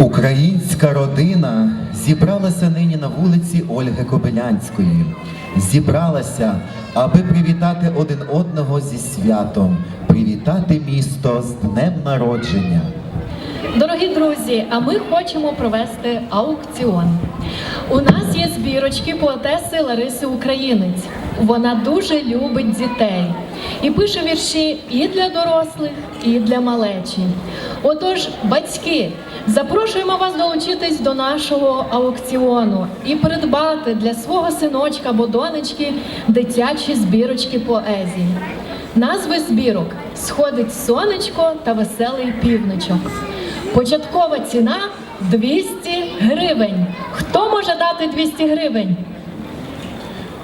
Українська родина зібралася нині на вулиці Ольги Кобилянської. Зібралася, аби привітати один одного зі святом, привітати місто з днем народження. Дорогі друзі, а ми хочемо провести аукціон. У нас є збірочки поетеси Лариси Українець. Вона дуже любить дітей і пише вірші і для дорослих, і для малечі. Отож, батьки, запрошуємо вас долучитись до нашого аукціону і придбати для свого синочка або донечки дитячі збірочки поезії. Назви збірок Сходить сонечко та веселий півничок. Початкова ціна 200 гривень. Хто може дати 200 гривень?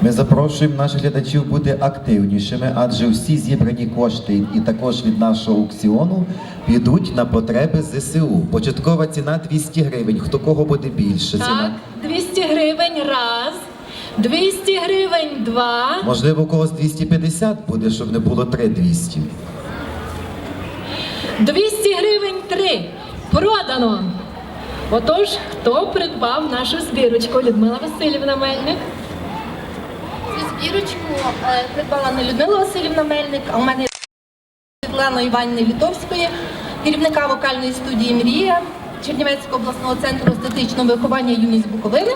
Ми запрошуємо наших глядачів бути активнішими, адже всі зібрані кошти і також від нашого аукціону підуть на потреби ЗСУ. Початкова ціна 200 гривень. Хто кого буде більше? Так, Ціна? 200 гривень раз, 200 гривень два, Можливо, у когось 250 буде, щоб не було 3200. 200 гривень три. Продано. Отож, хто придбав нашу збірочку? Людмила Васильівна Мельник. Цю збірочку е, придбала не Людмила Васильівна Мельник, а у мене Світлана Іванівна Літовської, керівника вокальної студії Мрія Чернівецького обласного центру естетичного виховання юність Буковини.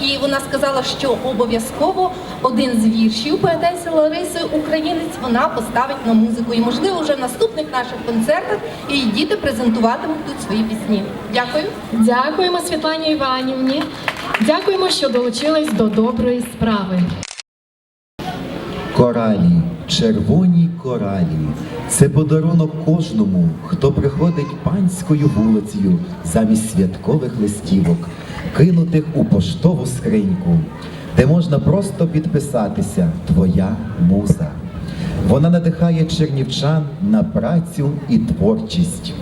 І вона сказала, що обов'язково один з віршів поетеси Лариси Українець вона поставить на музику. І можливо вже в наступних наших концертах і діти презентуватимуть тут свої пісні. Дякую. Дякуємо Світлані Іванівні. Дякуємо, що долучились до доброї справи. Коралі, червоні коралі. Це подарунок кожному, хто приходить панською вулицею замість святкових листівок, кинутих у поштову скриньку, де можна просто підписатися Твоя муза. Вона надихає чернівчан на працю і творчість.